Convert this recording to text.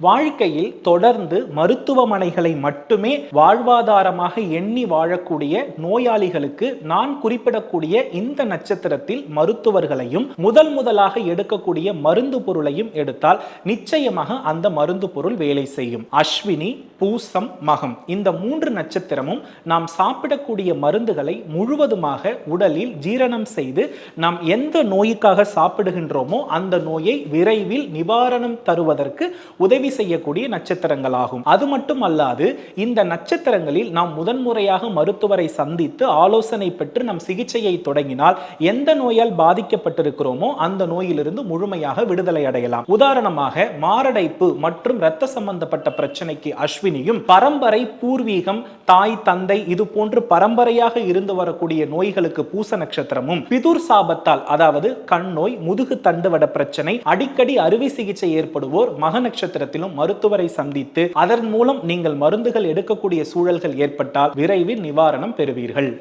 வாழ்க்கையில் தொடர்ந்து மருத்துவமனைகளை மட்டுமே வாழ்வாதாரமாக எண்ணி வாழக்கூடிய நோயாளிகளுக்கு நான் குறிப்பிடக்கூடிய இந்த நட்சத்திரத்தில் மருத்துவர்களையும் முதல் முதலாக எடுக்கக்கூடிய மருந்து பொருளையும் எடுத்தால் நிச்சயமாக அந்த மருந்து பொருள் வேலை செய்யும். அஸ்வினி பூசம் மகம். இந்த மூன்று நட்சத்திரமும் நாம் சாப்பிடக்கூடிய மருந்துகளை முழுவதுமாக உடலில் ஜீரணம் செய்து நாம் எந்த நோய்க்காக சாப்பிடுகின்றோமோ அந்த நோயை விரைவில் நிவாரணம் தருவதற்கு உதவி செய்யக்கூடிய நட்சத்திரங்களாகும். அது மட்டும் அல்லாது இந்த நட்சத்திரங்களில் நாம் முதன்முறையாக மருத்துவரை சந்தித்து ஆலோசனை பெற்று நம் சிகிச்சையை தொடங்கினால் எந்த நோயால் பாதிக்கப்பட்டிருக்கிறோமோ அந்த நோயிலிருந்து முழுமையாக விடுதலை அடையலாம். உதாரணமாக மாரடைப்பு மற்றும் இரத்த சம்பந்தப்பட்ட பிரச்சனைக்கு அஸ்வினியும் பரம்பரை பூர்வீகம் தாய் தந்தை இது போன்று பரம்பரையாக இருந்து வரக்கூடிய நோய்களுக்கு பூச நட்சத்திரமும் பிதுர் சாபத்தால் அதாவது கண் நோய் முதுகு தண்டுவட பிரச்சனை அடிக்கடி அறுவை சிகிச்சை ஏற்படுவோர் மக நட்சத்திரத்திலும் மருத்துவரை சந்தித்து அதன் மூலம் நீங்கள் மருந்துகள் எடுக்கக்கூடிய சூழல்கள் ஏற்பட்டால் விரைவில் நிவாரணம் பெறுவீர்கள்.